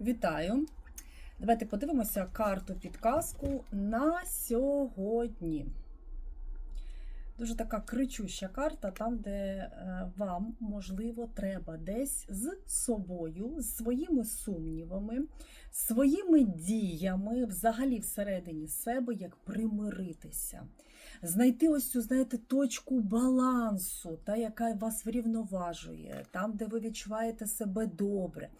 Вітаю! Давайте подивимося карту підказку на сьогодні. Дуже така кричуща карта, там, де е, вам, можливо, треба десь з собою, з своїми сумнівами, своїми діями, взагалі всередині себе, як примиритися. Знайти ось цю, знаєте, точку балансу, та, яка вас врівноважує, там, де ви відчуваєте себе добре.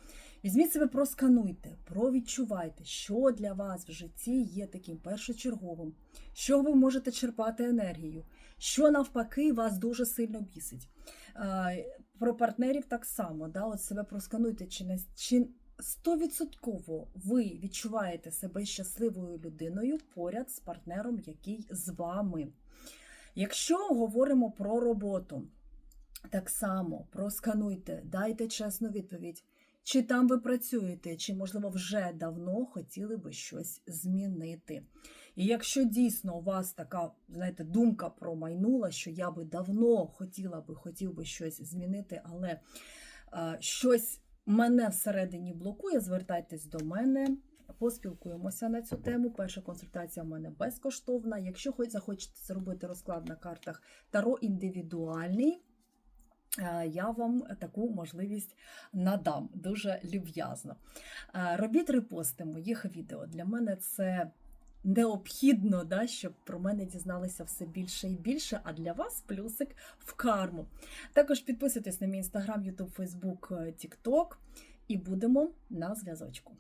Візьміть себе, проскануйте, провідчувайте, що для вас в житті є таким першочерговим, що ви можете черпати енергію, що навпаки вас дуже сильно бісить. Е, Про партнерів так само, да, от себе проскануйте, чи не чи стовідсотково ви відчуваєте себе щасливою людиною поряд з партнером, який з вами. Якщо говоримо про роботу, так само проскануйте, дайте чесну відповідь. Чи там ви працюєте, чи, можливо, вже давно хотіли би щось змінити. І якщо дійсно у вас така, знаєте, думка промайнула, що я би давно хотіла би, хотів би щось змінити, але е, щось мене всередині блокує, звертайтесь до мене. Поспілкуємося на цю тему. Перша консультація в мене безкоштовна. Якщо хоч захочете зробити розклад на картах Таро індивідуальний, е, я вам таку можливість надам дуже люб'язно. Е, Робіть репости моїх відео. Для мене це необхідно, да, щоб про мене дізналися все більше і більше, а для вас плюсик в карму. Також підписуйтесь на мій інстаграм, Ютуб, Фейсбук, Тікток і будемо на зв'язочку.